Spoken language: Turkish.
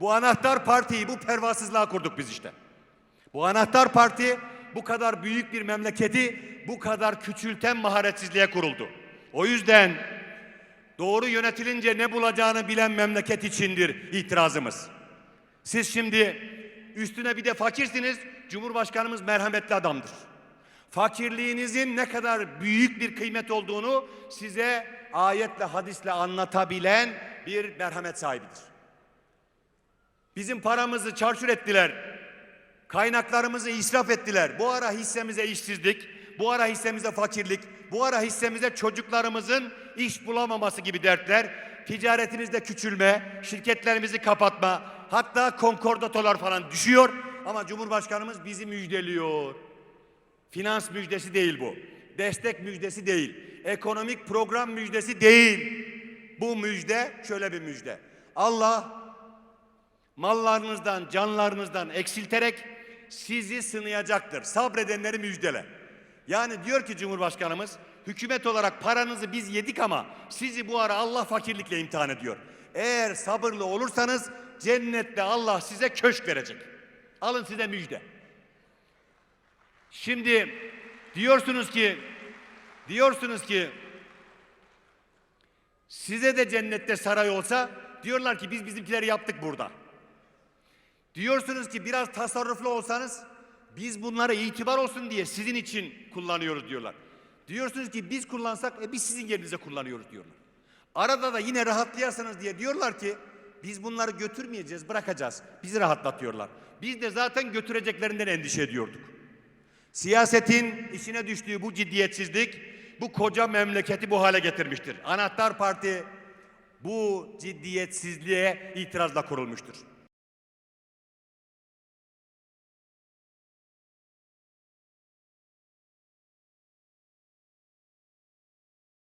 Bu anahtar partiyi, bu pervasızlığa kurduk biz işte. Bu anahtar parti bu kadar büyük bir memleketi bu kadar küçülten maharetsizliğe kuruldu. O yüzden doğru yönetilince ne bulacağını bilen memleket içindir itirazımız. Siz şimdi üstüne bir de fakirsiniz. Cumhurbaşkanımız merhametli adamdır. Fakirliğinizin ne kadar büyük bir kıymet olduğunu size ayetle hadisle anlatabilen bir merhamet sahibidir. Bizim paramızı çarçur ettiler. Kaynaklarımızı israf ettiler. Bu ara hissemize işsizlik, bu ara hissemize fakirlik, bu ara hissemize çocuklarımızın iş bulamaması gibi dertler, ticaretimizde küçülme, şirketlerimizi kapatma, hatta konkordatolar falan düşüyor. Ama Cumhurbaşkanımız bizi müjdeliyor. Finans müjdesi değil bu. Destek müjdesi değil. Ekonomik program müjdesi değil. Bu müjde şöyle bir müjde. Allah mallarınızdan, canlarınızdan eksilterek sizi sınayacaktır. Sabredenleri müjdele. Yani diyor ki Cumhurbaşkanımız, hükümet olarak paranızı biz yedik ama sizi bu ara Allah fakirlikle imtihan ediyor. Eğer sabırlı olursanız cennette Allah size köşk verecek. Alın size müjde. Şimdi diyorsunuz ki diyorsunuz ki size de cennette saray olsa diyorlar ki biz bizimkileri yaptık burada. Diyorsunuz ki biraz tasarruflu olsanız biz bunları itibar olsun diye sizin için kullanıyoruz diyorlar. Diyorsunuz ki biz kullansak e biz sizin yerinize kullanıyoruz diyorlar. Arada da yine rahatlayasınız diye diyorlar ki biz bunları götürmeyeceğiz bırakacağız. Bizi rahatlatıyorlar. Biz de zaten götüreceklerinden endişe ediyorduk. Siyasetin içine düştüğü bu ciddiyetsizlik bu koca memleketi bu hale getirmiştir. Anahtar Parti bu ciddiyetsizliğe itirazla kurulmuştur.